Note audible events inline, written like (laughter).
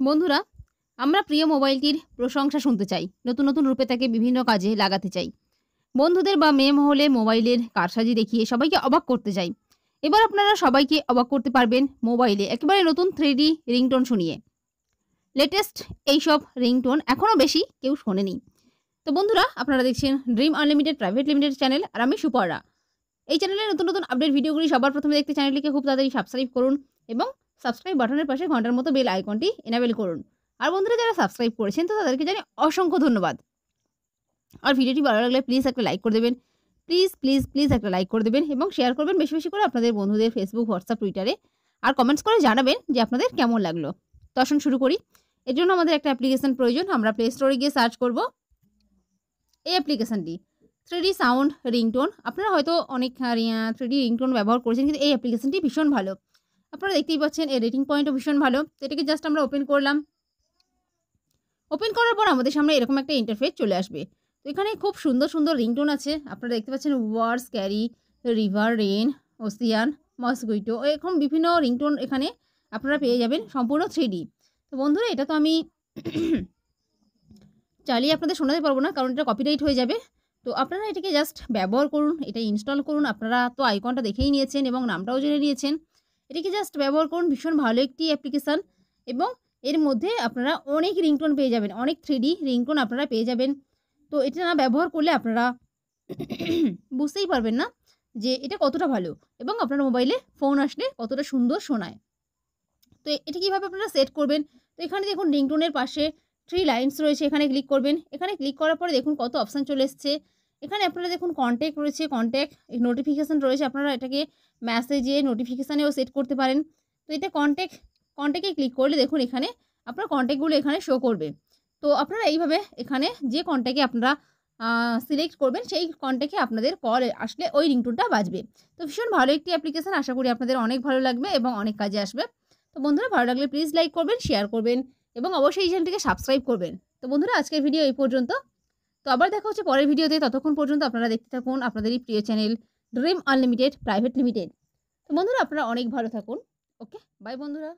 বন্ধুরা, আমরা প্রিয় মোবাইলটির প্রশংসা শুনতে চাই। নতুন নতুন রূপে তাকে বিভিন্ন কাজে লাগাতে চাই। বন্ধুদের বা মেয়ে মহলে মোবাইলের কারসাজি দেখিয়ে সবাইকে অবাক করতে চাই। এবার আপনারা সবাইকে অবাক করতে পারবেন মোবাইলে একেবারে নতুন থ্রি রিংটোন শুনিয়ে। লেটেস্ট এইসব রিংটোন এখনও বেশি কেউ শোনেনি। তো বন্ধুরা, আপনারা দেখছেন dream unlimited private limited channel আর আমি সুপর্ণা। এই চ্যানেলে নতুন নতুন আপডেট ভিডিওগুলি সবার প্রথমে দেখতে চ্যানেলটিকে খুব তাড়াতাড়ি সাবস্ক্রাইব করুন এবং সাবস্ক্রাইব বাটনের পাশে ঘণ্টার মতো বেল আইকনটি এনাবেল করুন। আর বন্ধুরা, যারা সাবস্ক্রাইব করেছেন, তো তাদেরকে জানি অসংখ্য ধন্যবাদ। আর ভিডিওটি ভালো লাগলে প্লিজ একটা লাইক করে দেবেন। প্লিজ প্লিজ প্লিজ একটা লাইক করে দেবেন এবং শেয়ার করবেন বেশি বেশি করে আপনাদের বন্ধুদের ফেসবুক হোয়াটসঅ্যাপ টুইটারে আর কমেন্টস করে জানাবেন যে আপনাদের কেমন লাগল। তো আসুন শুরু করি। এর জন্য আমাদের একটা অ্যাপ্লিকেশন প্রয়োজন। আমরা প্লে স্টোরে গিয়ে সার্চ করব। এই অ্যাপ্লিকেশানটি থ্রি ডি সাউন্ড রিংটোন আপনারা হয়তো অনেক থ্রি ডি রিংটোন ব্যবহার করেছেন, কিন্তু এই অ্যাপ্লিকেশানটি ভীষণ ভালো। আপনারা দেখতেই পাচ্ছেন, এর রেটিং পয়েন্টও ভীষণ ভালো। তো এটাকে জাস্ট আমরা ওপেন করলাম। ওপেন করার পর আমাদের সামনে এরকম একটা ইন্টারফেস চলে আসবে। তো এখানে খুব সুন্দর সুন্দর রিংটোন আছে। আপনারা দেখতে পাচ্ছেন wars carry river rain ocean mosquito এরকম বিভিন্ন রিংটোন এখানে আপনারা পেয়ে যাবেন সম্পূর্ণ থ্রি তো বন্ধুরা, এটা তো আমি (coughs) চালিয়ে আপনাদের শোনাতে পারব না, কারণ এটা কপিরাইট হয়ে যাবে। তো আপনারা এটাকে জাস্ট ব্যবহার করুন, এটা ইনস্টল করুন। আপনারা তো আইকনটা দেখেই নিয়েছেন এবং নামটাও জেনে নিয়েছেন। এটাকে জাস্ট ব্যবহার করুন, ভীষণ ভালো একটি অ্যাপ্লিকেশান এবং এর মধ্যে আপনারা অনেক রিংটোন পেয়ে যাবেন, অনেক থ্রি ডি রিংটোন আপনারা পেয়ে যাবেন। তো এটা না ব্যবহার করলে আপনারা বুঝতেই পারবেন না যে এটা কতটা ভালো এবং আপনার মোবাইলে ফোন আসলে কতটা সুন্দর শোনায়। তো এটা কীভাবে আপনারা সেট করবেন? তো এখানে দেখুন রিংটোনের পাশে থ্রি লাইন্স রয়েছে, এখানে ক্লিক করবেন। এখানে ক্লিক করার পরে দেখুন কত অপশান চলে এসছে। এখানে আপনারা দেখুন কন্ট্যাক্ট রয়েছে কন্ট্যাক্ট নোটিফিকেশান রয়েছে, আপনারা এটাকে মেসেজে নোটিফিকেশানেও সেট করতে পারেন। তো এটা কন্ট্যাক্ট কন্ট্যাক্টে ক্লিক করলে দেখুন এখানে আপনার কন্ট্যাক্টগুলো এখানে শো করবে। তো আপনারা এইভাবে এখানে যে কন্ট্যাক্টে আপনারা সিলেক্ট করবেন, সেই কন্ট্যাক্টে আপনাদের কল আসলে ওই রিংটোনটা বাজবে। তো ভীষণ ভালো একটি অ্যাপ্লিকেশান আশা করি আপনাদের অনেক ভালো লাগবে এবং অনেক কাজে আসবে। তো বন্ধুরা, ভালো লাগলে প্লিজ লাইক করবেন শেয়ার করবেন এবং অবশ্যই এই চ্যানেলটিকে সাবস্ক্রাইব করবেন। তো বন্ধুরা, আজকের ভিডিও এই পর্যন্ত। তো আবার দেখা হচ্ছে পরের ভিডিওতে ততক্ষণ পর্যন্ত আপনারা দেখতে থাকুন আপনাদেরই প্রিয় channel dream unlimited private limited তো বন্ধুরা, আপনারা অনেক ভালো থাকুন। ওকে বাই বন্ধুরা।